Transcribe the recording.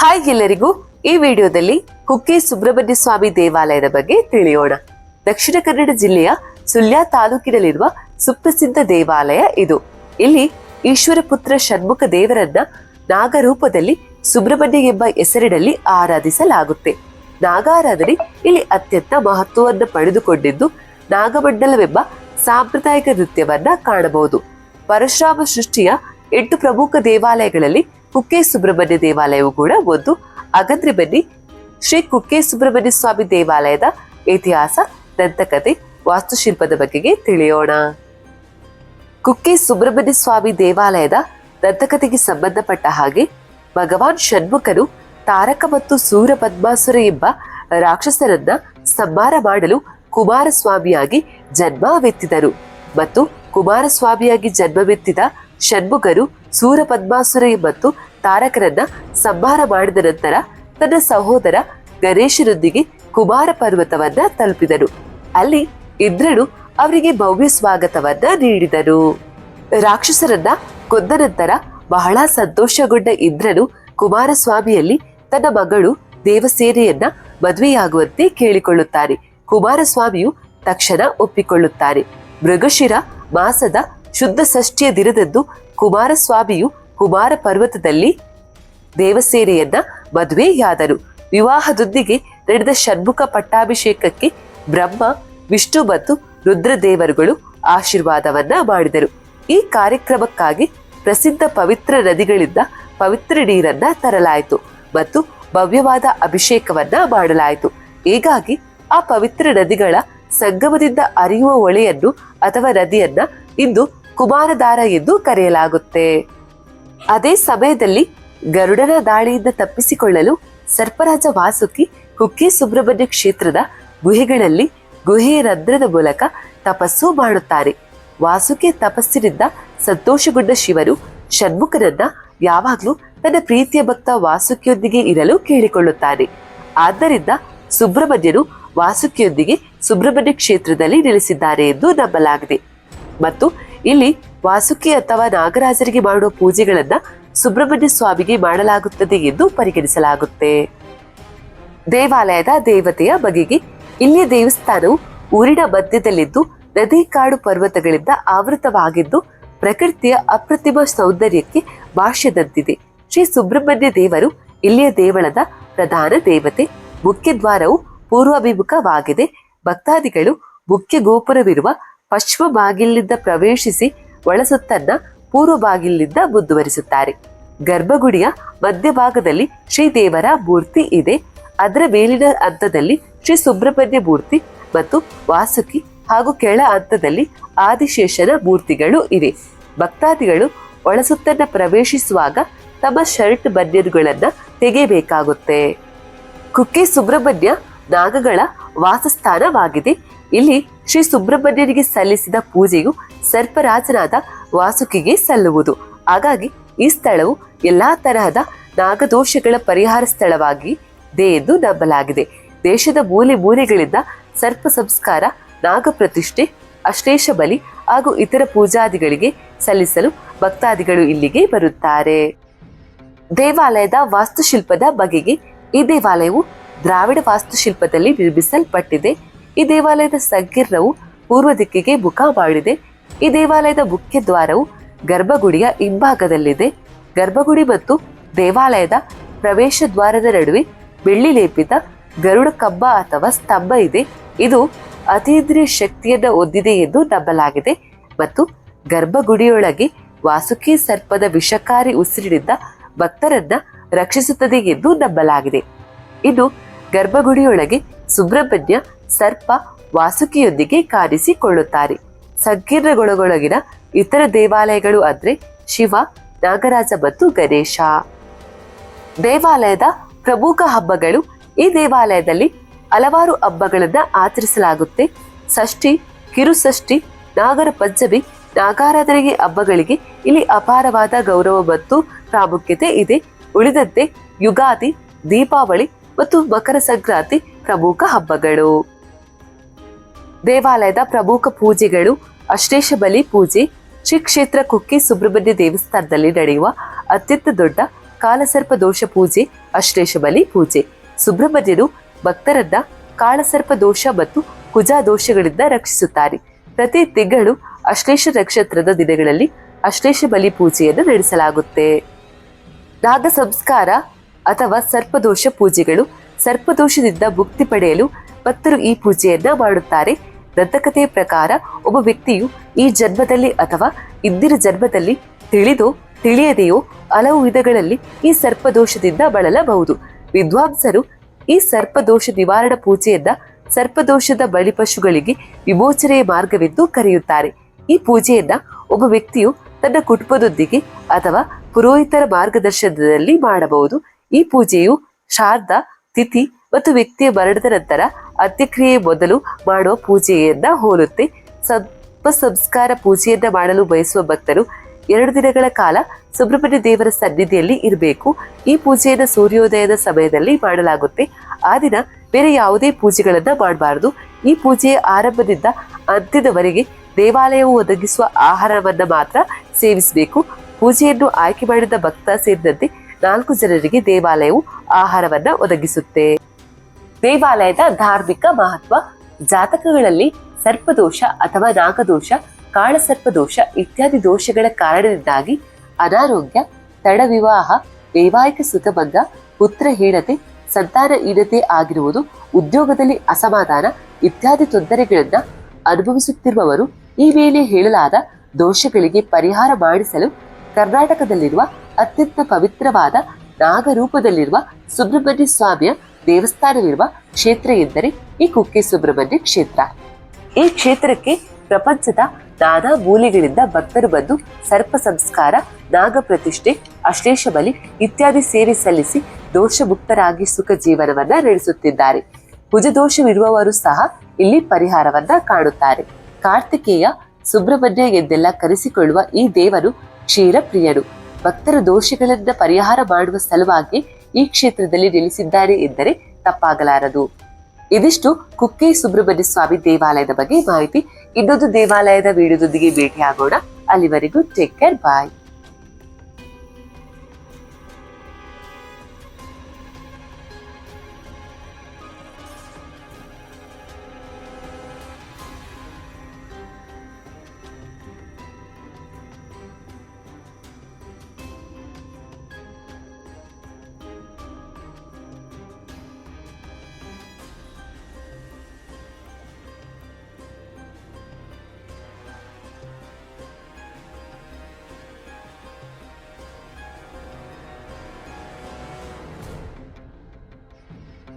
Hi ಎಲ್ಲರಿಗೂ. ಈ ವಿಡಿಯೋದಲ್ಲಿ ಕುಕ್ಕೆ ಸುಬ್ರಹ್ಮಣ್ಯ ಸ್ವಾಮಿ ದೇವಾಲಯದ ಬಗ್ಗೆ ತಿಳಿಯೋಣ. ದಕ್ಷಿಣ ಕನ್ನಡ ಜಿಲ್ಲೆಯ ಸುಳ್ಯ ತಾಲೂಕಿನಲ್ಲಿರುವ ಸುಪ್ರಸಿದ್ಧ ದೇವಾಲಯ ಇದು. ಇಲ್ಲಿ ಈಶ್ವರ ಪುತ್ರ ಷಣ್ಮುಖ ದೇವರನ್ನ ನಾಗರೂಪದಲ್ಲಿ ಸುಬ್ರಹ್ಮಣ್ಯ ಎಂಬ ಹೆಸರಿನಲ್ಲಿ ಆರಾಧಿಸಲಾಗುತ್ತೆ. ನಾಗಾರಾಧನೆ ಇಲ್ಲಿ ಅತ್ಯಂತ ಮಹತ್ವವನ್ನು ಪಡೆದುಕೊಂಡಿದ್ದು, ನಾಗಮಂಡಲವೆಂಬ ಸಾಂಪ್ರದಾಯಿಕ ನೃತ್ಯವನ್ನ ಕಾಣಬಹುದು. ಪರಶುರಾಮ ಸೃಷ್ಟಿಯ ಎಂಟು ಪ್ರಮುಖ ದೇವಾಲಯಗಳಲ್ಲಿ ಕುಕ್ಕೆ ಸುಬ್ರಹ್ಮಣ್ಯ ದೇವಾಲಯವು ಕೂಡ ಒಂದು ಹಾಗಾದ್ರೆ ಬನ್ನಿ ಶ್ರೀ ಕುಕ್ಕೆ ಸುಬ್ರಹ್ಮಣ್ಯ ಸ್ವಾಮಿ ದೇವಾಲಯದ ಇತಿಹಾಸ ದಂತಕತೆ ವಾಸ್ತುಶಿಲ್ಪದ ಬಗ್ಗೆ ತಿಳಿಯೋಣ. ಕುಕ್ಕೆ ಸುಬ್ರಹ್ಮಣ್ಯ ಸ್ವಾಮಿ ದೇವಾಲಯದ ದಂತಕತೆಗೆ ಸಂಬಂಧಪಟ್ಟ ಹಾಗೆ ಭಗವಾನ್ ಷಣ್ಮುಖನು ತಾರಕ ಮತ್ತು ಸೂರ ಪದ್ಮಾಸುರ ಎಂಬ ರಾಕ್ಷಸರನ್ನ ಸಂಹಾರ ಮಾಡಲು ಕುಮಾರಸ್ವಾಮಿಯಾಗಿ ಜನ್ಮವೆತ್ತಿದರು ಮತ್ತು ಕುಮಾರಸ್ವಾಮಿಯಾಗಿ ಜನ್ಮವೆತ್ತಿದ ಷಣ್ಮುಖರು ಸೂರ ಪದ್ಮಾಸುರ ಮತ್ತು ತಾರಕರನ್ನ ಸಂಹಾರ ಮಾಡಿದ ನಂತರ ತನ್ನ ಸಹೋದರ ಗಣೇಶನೊಂದಿಗೆ ಕುಮಾರ ಪರ್ವತವನ್ನ ತಲುಪಿದರು ಅಲ್ಲಿ ಇಂದ್ರನು ಅವರಿಗೆ ಭವ್ಯ ಸ್ವಾಗತವನ್ನ ನೀಡಿದನು. ರಾಕ್ಷಸರನ್ನ ಕೊಂದ ನಂತರ ಬಹಳ ಸಂತೋಷಗೊಂಡ ಇಂದ್ರನು ಕುಮಾರಸ್ವಾಮಿಯಲ್ಲಿ ತನ್ನ ಮಗಳು ದೇವಸೇನೆಯನ್ನ ಮದುವೆಯಾಗುವಂತೆ ಕೇಳಿಕೊಳ್ಳುತ್ತಾರೆ ಕುಮಾರಸ್ವಾಮಿಯು ತಕ್ಷಣ ಒಪ್ಪಿಕೊಳ್ಳುತ್ತಾರೆ. ಮೃಗಶಿರ ಮಾಸದ ಶುದ್ಧ ಷಷ್ಠಿಯ ದಿನದಂದು ಕುಮಾರಸ್ವಾಮಿಯು ಕುಮಾರ ಪರ್ವತದಲ್ಲಿ ದೇವಸೇನೆಯನ್ನ ಮದುವೆಯಾದರು. ವಿವಾಹದೊಂದಿಗೆ ನಡೆದ ಷಣ್ಮುಖ ಪಟ್ಟಾಭಿಷೇಕಕ್ಕೆ ಬ್ರಹ್ಮ, ವಿಷ್ಣು ಮತ್ತು ರುದ್ರದೇವರುಗಳು ಆಶೀರ್ವಾದವನ್ನ ಮಾಡಿದರು. ಈ ಕಾರ್ಯಕ್ರಮಕ್ಕಾಗಿ ಪ್ರಸಿದ್ಧ ಪವಿತ್ರ ನದಿಗಳಿಂದ ಪವಿತ್ರ ನೀರನ್ನ ತರಲಾಯಿತು ಮತ್ತು ಭವ್ಯವಾದ ಅಭಿಷೇಕವನ್ನ ಮಾಡಲಾಯಿತು. ಹೀಗಾಗಿ ಆ ಪವಿತ್ರ ನದಿಗಳ ಸಂಗಮದಿಂದ ಹರಿಯುವ ಹೊಳೆಯನ್ನು ಅಥವಾ ನದಿಯನ್ನ ಇಂದು ಕುಮಾರಧಾರ ಎಂದು ಕರೆಯಲಾಗುತ್ತೆ. ಅದೇ ಸಮಯದಲ್ಲಿ ಗರುಡನ ದಾಳಿಯಿಂದ ತಪ್ಪಿಸಿಕೊಳ್ಳಲು ಸರ್ಪರಾಜ ವಾಸುಕಿ ಹುಕ್ಕೆ ಸುಬ್ರಹ್ಮಣ್ಯ ಕ್ಷೇತ್ರದ ಗುಹೆಗಳಲ್ಲಿ ಗುಹೆಯ ರಂಧ್ರದ ಮೂಲಕ ತಪಸ್ಸು ಮಾಡುತ್ತಾರೆ. ವಾಸುಕಿ ತಪಸ್ಸಿನಿಂದ ಸಂತೋಷಗೊಂಡ ಶಿವರು ಷಣ್ಮುಖನನ್ನ ಯಾವಾಗಲೂ ತನ್ನ ಪ್ರೀತಿಯ ಭಕ್ತ ವಾಸುಕಿಯೊಂದಿಗೆ ಇರಲು ಕೇಳಿಕೊಳ್ಳುತ್ತಾರೆ. ಆದ್ದರಿಂದ ಸುಬ್ರಹ್ಮಣ್ಯರು ವಾಸುಕಿಯೊಂದಿಗೆ ಸುಬ್ರಹ್ಮಣ್ಯ ಕ್ಷೇತ್ರದಲ್ಲಿ ನೆಲೆಸಿದ್ದಾರೆ ಎಂದು ನಂಬಲಾಗಿದೆ. ಮತ್ತು ಇಲ್ಲಿ ವಾಸುಕಿ ಅಥವಾ ನಾಗರಾಜರಿಗೆ ಮಾಡುವ ಪೂಜೆಗಳನ್ನ ಸುಬ್ರಹ್ಮಣ್ಯ ಸ್ವಾಮಿಗೆ ಮಾಡಲಾಗುತ್ತದೆ ಎಂದು ಪರಿಗಣಿಸಲಾಗುತ್ತೆ. ದೇವಾಲಯದ ದೇವತೆಯ ಬಗೆಗೆ ಇಲ್ಲಿಯ ದೇವಸ್ಥಾನವು ಊರಿನ ಮಧ್ಯದಲ್ಲಿದ್ದು ನದಿ ಕಾಡು ಪರ್ವತಗಳಿಂದ ಆವೃತವಾಗಿದ್ದು ಪ್ರಕೃತಿಯ ಅಪ್ರತಿಮ ಸೌಂದರ್ಯಕ್ಕೆ ಭಾಷ್ಯದಂತಿದೆ ಶ್ರೀ ಸುಬ್ರಹ್ಮಣ್ಯ ದೇವರು ಇಲ್ಲಿಯ ದೇವಳದ ಪ್ರಧಾನ ದೇವತೆ. ಮುಖ್ಯ ದ್ವಾರವು ಪೂರ್ವಾಭಿಮುಖವಾಗಿದೆ. ಭಕ್ತಾದಿಗಳು ಮುಖ್ಯ ಗೋಪುರವಿರುವ ಪಶ್ಚಿಮ ಬಾಗಿಲಿನಿಂದ ಪ್ರವೇಶಿಸಿ ಒಳಸುತ್ತನ್ನ ಪೂರ್ವ ಬಾಗಿಲಿನಿಂದ ಮುಂದುವರಿಸುತ್ತಾರೆ. ಗರ್ಭಗುಡಿಯ ಮಧ್ಯಭಾಗದಲ್ಲಿ ಶ್ರೀದೇವರ ಮೂರ್ತಿ ಇದೆ. ಅದರ ಮೇಲಿನ ಹಂತದಲ್ಲಿ ಶ್ರೀ ಸುಬ್ರಹ್ಮಣ್ಯ ಮೂರ್ತಿ ಮತ್ತು ವಾಸುಕಿ ಹಾಗೂ ಕೆಳ ಹಂತದಲ್ಲಿ ಆದಿಶೇಷನ ಮೂರ್ತಿಗಳು ಇವೆ. ಭಕ್ತಾದಿಗಳು ಒಳಸುತ್ತನ್ನ ಪ್ರವೇಶಿಸುವಾಗ ತಮ್ಮ ಶರ್ಟ್ ಬನ್ಯರುಗಳನ್ನ ತೆಗೆಯಬೇಕಾಗುತ್ತೆ. ಕುಕ್ಕೆ ಸುಬ್ರಹ್ಮಣ್ಯ ನಾಗಗಳ ವಾಸಸ್ಥಾನವಾಗಿದೆ. ಇಲ್ಲಿ ಶ್ರೀ ಸುಬ್ರಹ್ಮಣ್ಯನಿಗೆ ಸಲ್ಲಿಸಿದ ಪೂಜೆಯು ಸರ್ಪರಾಜನಾದ ವಾಸುಕಿಗೆ ಸಲ್ಲುವುದು. ಹಾಗಾಗಿ ಈ ಸ್ಥಳವು ಎಲ್ಲಾ ತರಹದ ನಾಗದೋಷಗಳ ಪರಿಹಾರ ಸ್ಥಳವಾಗಿ ಇದೆ ಎಂದು ನಂಬಲಾಗಿದೆ. ದೇಶದ ಮೂಲೆ ಮೂಲೆಗಳಿಂದ ಸರ್ಪ ಸಂಸ್ಕಾರ, ನಾಗ ಪ್ರತಿಷ್ಠೆ, ಅಶ್ಲೇಷ ಬಲಿ ಹಾಗೂ ಇತರ ಪೂಜಾದಿಗಳಿಗೆ ಸಲ್ಲಿಸಲು ಭಕ್ತಾದಿಗಳು ಇಲ್ಲಿಗೆ ಬರುತ್ತಾರೆ. ದೇವಾಲಯದ ವಾಸ್ತುಶಿಲ್ಪದ ಬಗೆಗೆ ಈ ದೇವಾಲಯವು ದ್ರಾವಿಡ ವಾಸ್ತುಶಿಲ್ಪದಲ್ಲಿ ನಿರ್ಮಿಸಲ್ಪಟ್ಟಿದೆ. ಈ ದೇವಾಲಯದ ಸಂಕೀರ್ಣವು ಪೂರ್ವ ದಿಕ್ಕಿಗೆ ಮುಖ ಮಾಡಿದೆ. ಈ ದೇವಾಲಯದ ಮುಖ್ಯ ದ್ವಾರವು ಗರ್ಭಗುಡಿಯ ಹಿಂಭಾಗದಲ್ಲಿದೆ. ಗರ್ಭಗುಡಿ ಮತ್ತು ದೇವಾಲಯದ ಪ್ರವೇಶ ದ್ವಾರದ ನಡುವೆ ಬೆಳ್ಳಿ ಲೇಪಿತ ಗರುಡ ಕಂಬ ಅಥವಾ ಸ್ತಂಭ ಇದೆ. ಇದು ಅತೀಂದ್ರಿಯ ಶಕ್ತಿಯನ್ನು ಹೊಂದಿದೆ ಎಂದು ನಂಬಲಾಗಿದೆ. ಮತ್ತು ಗರ್ಭಗುಡಿಯೊಳಗೆ ವಾಸುಕಿ ಸರ್ಪದ ವಿಷಕಾರಿ ಉಸಿರಿನಿಂದ ಭಕ್ತರನ್ನ ರಕ್ಷಿಸುತ್ತದೆ ಎಂದು ನಂಬಲಾಗಿದೆ. ಇನ್ನು ಗರ್ಭಗುಡಿಯೊಳಗೆ ಸುಬ್ರಹ್ಮಣ್ಯ ಸರ್ಪ ವಾಸುಕಿಯೊಂದಿಗೆ ಕಾಣಿಸಿಕೊಳ್ಳುತ್ತಾರೆ. ಸಂಕೀರ್ಣಗೊಳಗೊಳಗಿನ ಇತರ ದೇವಾಲಯಗಳು ಅಂದ್ರೆ ಶಿವ, ನಾಗರಾಜ ಮತ್ತು ಗಣೇಶ. ದೇವಾಲಯದ ಪ್ರಮುಖ ಹಬ್ಬಗಳು ಈ ದೇವಾಲಯದಲ್ಲಿ ಹಲವಾರು ಹಬ್ಬಗಳನ್ನ ಆಚರಿಸಲಾಗುತ್ತೆ. ಷಷ್ಠಿ, ಕಿರುಷಷ್ಠಿ, ನಾಗರ ಪಂಚಮಿ, ನಾಗಾರಾಧನೆಗೆ ಹಬ್ಬಗಳಿಗೆ ಇಲ್ಲಿ ಅಪಾರವಾದ ಗೌರವ ಮತ್ತು ಪ್ರಾಮುಖ್ಯತೆ ಇದೆ. ಉಳಿದಂತೆ ಯುಗಾದಿ, ದೀಪಾವಳಿ ಮತ್ತು ಮಕರ ಸಂಕ್ರಾಂತಿ ಪ್ರಮುಖ ಹಬ್ಬಗಳು. ದೇವಾಲಯದ ಪ್ರಮುಖ ಪೂಜೆಗಳು ಅಶ್ಲೇಷ ಬಲಿ ಪೂಜೆ ಶ್ರೀ ಕ್ಷೇತ್ರ ಕುಕ್ಕೆ ಸುಬ್ರಹ್ಮಣ್ಯ ದೇವಸ್ಥಾನದಲ್ಲಿ ನಡೆಯುವ ಅತ್ಯಂತ ದೊಡ್ಡ ಕಾಲಸರ್ಪ ದೋಷ ಪೂಜೆ ಅಶ್ಲೇಷ ಬಲಿ ಪೂಜೆ. ಸುಬ್ರಹ್ಮಣ್ಯನು ಭಕ್ತರನ್ನ ಕಾಳಸರ್ಪ ದೋಷ ಮತ್ತು ಕುಜಾ ದೋಷಗಳಿಂದ ರಕ್ಷಿಸುತ್ತಾರೆ. ಪ್ರತಿ ತಿಂಗಳು ಅಶ್ಲೇಷ ನಕ್ಷತ್ರದ ದಿನಗಳಲ್ಲಿ ಅಶ್ಲೇಷ ಬಲಿ ಪೂಜೆಯನ್ನು ನಡೆಸಲಾಗುತ್ತೆ. ನಾಗ ಸಂಸ್ಕಾರ ಅಥವಾ ಸರ್ಪದೋಷ ಪೂಜೆಗಳು ಸರ್ಪದೋಷದಿಂದ ಮುಕ್ತಿ ಪಡೆಯಲು ಭಕ್ತರು ಈ ಪೂಜೆಯನ್ನ ಮಾಡುತ್ತಾರೆ. ದಂತಕಥೆಯ ಪ್ರಕಾರ ಒಬ್ಬ ವ್ಯಕ್ತಿಯು ಈ ಜನ್ಮದಲ್ಲಿ ಅಥವಾ ಇಂದಿನ ಜನ್ಮದಲ್ಲಿ ತಿಳಿದೋ, ತಿಳಿಯದೆಯೋ ಹಲವು ವಿಧಗಳಲ್ಲಿ ಈ ಸರ್ಪದೋಷದಿಂದ ಬಳಲಬಹುದು. ವಿದ್ವಾಂಸರು ಈ ಸರ್ಪದೋಷ ನಿವಾರಣ ಪೂಜೆಯನ್ನ ಸರ್ಪದೋಷದ ಬಳಿ ಪಶುಗಳಿಗೆ ವಿಮೋಚನೆಯ ಮಾರ್ಗವೆಂದು ಕರೆಯುತ್ತಾರೆ. ಈ ಪೂಜೆಯನ್ನ ಒಬ್ಬ ವ್ಯಕ್ತಿಯು ತನ್ನ ಕುಟುಂಬದೊಂದಿಗೆ ಅಥವಾ ಪುರೋಹಿತರ ಮಾರ್ಗದರ್ಶನದಲ್ಲಿ ಮಾಡಬಹುದು. ಈ ಪೂಜೆಯು ಶಾರ್ದ ತಿಥಿ ಮತ್ತು ವ್ಯಕ್ತಿಯ ಮರಣದ ನಂತರ ಅಂತ್ಯಕ್ರಿಯೆ ಮೊದಲು ಮಾಡುವ ಪೂಜೆಯನ್ನ ಹೋಲುತ್ತೆ. ಸರ್ಪ ಸಂಸ್ಕಾರ ಪೂಜೆಯನ್ನ ಮಾಡಲು ಬಯಸುವ ಭಕ್ತರು ಎರಡು ದಿನಗಳ ಕಾಲ ಸುಬ್ರಹ್ಮಣ್ಯ ದೇವರ ಸನ್ನಿಧಿಯಲ್ಲಿ ಇರಬೇಕು. ಈ ಪೂಜೆಯನ್ನು ಸೂರ್ಯೋದಯದ ಸಮಯದಲ್ಲಿ ಮಾಡಲಾಗುತ್ತೆ. ಆ ದಿನ ಬೇರೆ ಯಾವುದೇ ಪೂಜೆಗಳನ್ನು ಮಾಡಬಾರದು. ಈ ಪೂಜೆಯ ಆರಂಭದಿಂದ ಅಂತ್ಯದವರೆಗೆ ದೇವಾಲಯವು ಒದಗಿಸುವ ಆಹಾರವನ್ನ ಮಾತ್ರ ಸೇವಿಸಬೇಕು. ಪೂಜೆಯನ್ನು ಆಯ್ಕೆ ಮಾಡಿದ ಭಕ್ತ ಸೇರಿದಂತೆ ನಾಲ್ಕು ಜನರಿಗೆ ದೇವಾಲಯವು ಆಹಾರವನ್ನ ಒದಗಿಸುತ್ತೆ. ದೇವಾಲಯದ ಧಾರ್ಮಿಕ ಮಹತ್ವ, ಜಾತಕಗಳಲ್ಲಿ ಸರ್ಪದೋಷ ಅಥವಾ ನಾಗದೋಷ, ಕಾಳಸರ್ಪದೋಷ ಇತ್ಯಾದಿ ದೋಷಗಳ ಕಾರಣದಿಂದಾಗಿ ಅನಾರೋಗ್ಯ, ತಡವಿವಾಹ, ವೈವಾಹಿಕ ಸುಖಭಂಗ ಪುತ್ರಹೀನತೆ ಸಂತಾನಹೀನತೆ ಆಗಿರುವುದು, ಉದ್ಯೋಗದಲ್ಲಿ ಅಸಮಾಧಾನ ಇತ್ಯಾದಿ ತೊಂದರೆಗಳನ್ನ ಅನುಭವಿಸುತ್ತಿರುವವರು ಈ ವೇಳೆ ಹೇಳಲಾದ ದೋಷಗಳಿಗೆ ಪರಿಹಾರ ಮಾಡಿಸಲು ಕರ್ನಾಟಕದಲ್ಲಿರುವ ಅತ್ಯಂತ ಪವಿತ್ರವಾದ ನಾಗರೂಪದಲ್ಲಿರುವ ಸುಬ್ರಹ್ಮಣ್ಯ ಸ್ವಾಮಿಯ ದೇವಸ್ಥಾನವಿರುವ ಕ್ಷೇತ್ರ ಎಂದರೆ ಈ ಕುಕ್ಕೆ ಸುಬ್ರಹ್ಮಣ್ಯ ಕ್ಷೇತ್ರ. ಈ ಕ್ಷೇತ್ರಕ್ಕೆ ಪ್ರಪಂಚದ ನಾನಾ ಮೂಲೆಗಳಿಂದ ಭಕ್ತರು ಬಂದು ಸರ್ಪ ಸಂಸ್ಕಾರ, ನಾಗ ಪ್ರತಿಷ್ಠೆ, ಅಶ್ಲೇಷ ಬಲಿ ಇತ್ಯಾದಿ ಸೇವೆ ಸಲ್ಲಿಸಿ ದೋಷ ಮುಕ್ತರಾಗಿ ಸುಖ ಜೀವನವನ್ನ ನಡೆಸುತ್ತಿದ್ದಾರೆ. ಭುಜದೋಷವಿರುವವರು ಸಹ ಇಲ್ಲಿ ಪರಿಹಾರವನ್ನ ಕಾಣುತ್ತಾರೆ. ಕಾರ್ತಿಕೇಯ ಸುಬ್ರಹ್ಮಣ್ಯ ಎಂದೆಲ್ಲ ಕರೆಸಿಕೊಳ್ಳುವ ಈ ದೇವರು ಕ್ಷೀರ ಪ್ರಿಯರು ಭಕ್ತರ ದೋಷಗಳನ್ನ ಪರಿಹಾರ ಮಾಡುವ ಸಲುವಾಗಿ ಈ ಕ್ಷೇತ್ರದಲ್ಲಿ ನಿಲ್ಲಿಸಿದ್ದಾರೆ ಎಂದರೆ ತಪ್ಪಾಗಲಾರದು. ಇದಿಷ್ಟು ಕುಕ್ಕೆ ಸುಬ್ರಹ್ಮಣ್ಯ ಸ್ವಾಮಿ ದೇವಾಲಯದ ಬಗ್ಗೆ ಮಾಹಿತಿ. ಇನ್ನೊಂದು ದೇವಾಲಯದ ವಿಡಿಯೋದೊಂದಿಗೆ ಭೇಟಿಯಾಗೋಣ. ಅಲ್ಲಿವರೆಗೂ ಟೇಕ್ ಕೇರ್ ಬಾಯ್